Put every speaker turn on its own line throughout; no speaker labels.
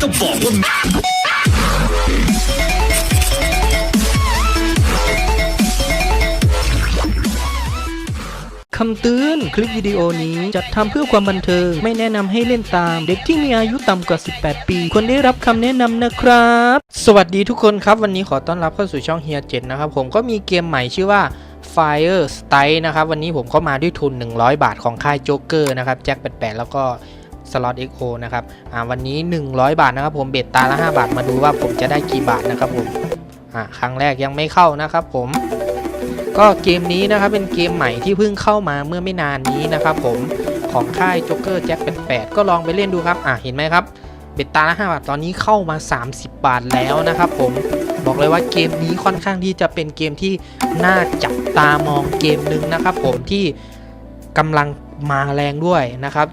ก็บอกว่า
คำเตือน คลิปวิดีโอนี้จัดทำเพื่อความบันเทิง ไม่แนะนำให้เล่นตาม เด็กที่มีอายุต่ำกว่า 18 ปี ควรได้รับคำแนะนำนะครับ สวัสดีทุกคนครับ วันนี้ขอต้อนรับเข้าสู่ช่องเฮียเจ็ดนะครับ ผมก็มีเกมใหม่ชื่อว่า Fire Style นะครับ วันนี้ผมก็มาด้วยทุน 100 บาทของค่ายโจ๊กเกอร์นะครับ แจ็ค88แล้วก็ สล็อต XO นะครับอ่าวันนี้ 100 บาทนะครับผมเบ็ดตาละ 5 บาทมาดูว่าผมจะได้กี่บาทนะครับผมอ่าครั้งแรกยังไม่เข้านะครับผม ก็เกมนี้นะครับเป็นเกมใหม่ที่เพิ่งเข้ามาเมื่อไม่นานนี้นะครับผมของค่ายจ็กเกอร์แจ็คเป็น8ก็ลองไปเล่นดูครับอะเห็นไหมครับเบ็ดตาละ5บาทตอนนี้เข้ามา 30 บาทแล้วนะครับผมบอกเลยว่าเกมนี้ค่อนข้างที่จะเป็นเกมที่น่าจับตามองเกมหนึ่งนะครับผมที่กำลังมาแรงด้วยนะครับ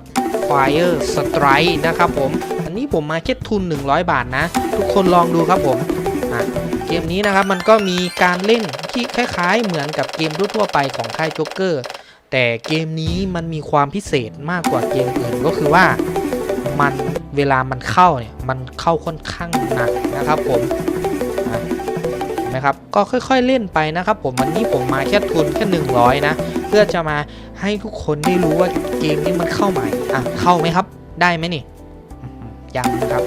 Fire Strike นะครับผม อันนี้ผมมาแค่ทุน 100 บาทนะ ทุกคนลองดูครับผมเกมนี้นะครับมันก็มีการเล่นที่คล้ายๆ เหมือนกับเกมทั่วไปของค่ายโจ๊กเกอร์แต่เกมนี้มันมีความพิเศษมากกว่าเกมอื่นก็คือว่ามันเวลามันเข้าเนี่ยมันเข้าค่อนข้างหนักนะครับผม นะครับก็ค่อยๆเล่นไปนะครับ ผมวันนี้ผมมาแค่ทุนแค่100นะเพื่อจะมาให้ทุกคนได้รู้ว่าเกมนี้มันเข้าใหม่อะเข้าไหมครับ ได้ไหมนี่ยังนะครับ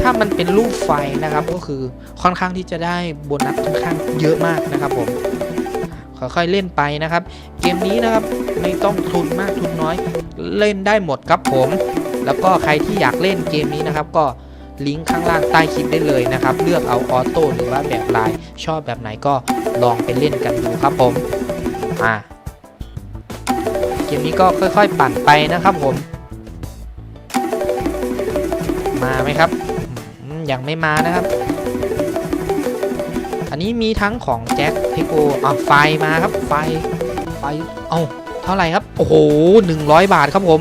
ถ้ามันเป็นรูปไฟนะครับก็คือค่อนข้างที่จะได้โบนัสค่อนข้างเยอะมากนะครับผมค่อยๆเล่นไปนะครับ เกมนี้นะครับไม่ต้องทุนมากทุนน้อยเล่นได้หมดครับผม แล้วก็ใครที่อยากเล่นเกมนี้นะครับก็ ลิงก์ข้างล่างใต้คลิปได้เลยนะครับ เลือกเอาออโต้หรือว่าแบบลาย ชอบแบบไหนก็ลองไปเล่นกันดูครับผมอ่าเกมนี้ก็ค่อยๆ ปั่นไปนะครับผม มาไหมครับยังไม่มานะครับ อันนี้มีทั้งของแจ็คเทโกอะไฟมาครับไฟไฟเอาเท่าไหร่ครับ โอ้โห100 บาทครับผม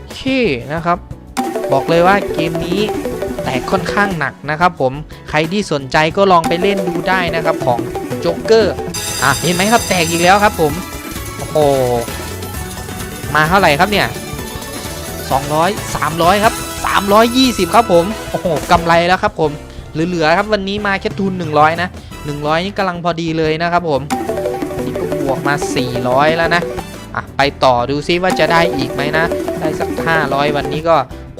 โอเคนะครับ บอกเลยว่าเกมนี้แตกค่อนข้างหนักนะครับผมใครที่สนใจก็ลองไปเล่นดูได้นะครับของโจ๊กเกอร์อะเห็นไหมครับแตกอีกแล้วครับผม โอ้โห มาเท่าไหร่ครับเนี่ย 200 300 ครับ 320 ครับผม โอ้โหกำไรแล้วครับผมเหลือๆครับวันนี้มาแค่ทุน 100 นะ 100 นี่กำลังพอดีเลยนะครับผมวันนี้ก็บวกมา 400 แล้วนะ อะ ไปต่อดูซิว่าจะได้อีกไหมนะ ได้สัก 500 วันนี้ก็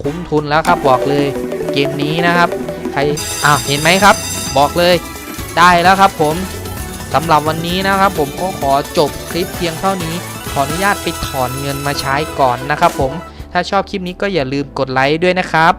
คุ้มทุนแล้วครับบอกเลยเกมนี้นะครับ ใครอ้าวเห็นไหมครับ บอกเลยได้แล้วครับผมสำหรับวันนี้นะครับ ผมก็ขอจบคลิปเพียงเท่านี้ ขออนุญาตไปถอนเงินมาใช้ก่อนนะครับผมถ้าชอบคลิปนี้ก็อย่าลืมกดไลค์ด้วยนะครับ